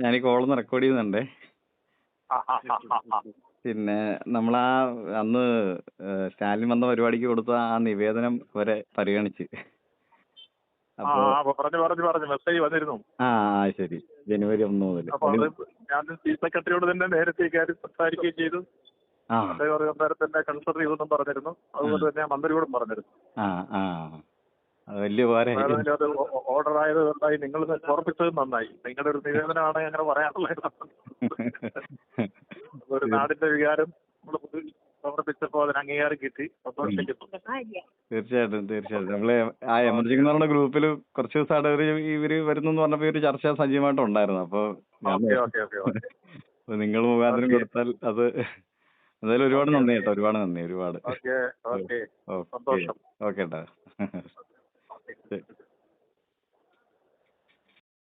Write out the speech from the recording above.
ഞാൻ- ഈ കോളൊന്ന് റെക്കോർഡ് ചെയ്യുന്നുണ്ടേ. ആ ആ ആ പിന്നെ അന്ന് സ്റ്റാലിൻ വന്ന പരിപാടിക്ക് കൊടുത്ത ആ നിവേദനം വരെ പരിഗണിച്ച്. പറഞ്ഞു പറഞ്ഞു പറഞ്ഞു. മെസ്സേജ് വന്നിരുന്നു. ആ ശരി. ജനുവരി ഒന്ന് മുതൽ ഞാൻ ചീഫ് സെക്രട്ടറിയോട് തന്നെ നേരത്തെ ഇക്കാര്യം സംസാരിക്കുകയും ചെയ്തു. ആ. അദ്ദേഹം തന്നെ കൺസിഡർ ചെയ്തെന്നും പറഞ്ഞിരുന്നു. അതുപോലെ തന്നെ മന്ത്രിയോടും പറഞ്ഞിരുന്നു. വലിയ അത് ഓർഡർ ആയത് നന്നായി നിങ്ങൾ ഓർപ്പിച്ചത് നന്നായി. നിങ്ങളുടെ ഒരു നിവേദനമാണ് അങ്ങനെ പറയാനുള്ളത് ഒരു നാടിന്റെ വികാരം നമ്മൾ സമർപ്പിച്ചപ്പോൾ അതിന് അംഗീകാരം കിട്ടി. സന്തോഷിക്കുന്നു. തീർച്ചയായിട്ടും തീർച്ചയായിട്ടും. നമ്മൾ ആ എമർജിംഗ് എന്ന് പറഞ്ഞ ഗ്രൂപ്പിൽ കുറച്ച് ദിവസമായിട്ട് ഇവർ ഇവർ വരുന്നു പറഞ്ഞപ്പോ ഒരു ചർച്ച സജീവമായിട്ട് ഉണ്ടായിരുന്നു. അപ്പൊ നിങ്ങൾ മുഖാന്തരം കൊടുത്താൽ അത് എന്തായാലും ഒരുപാട് നന്ദി. കേട്ടോ. ഒരുപാട് നന്ദി ഒരുപാട്. Okay okay.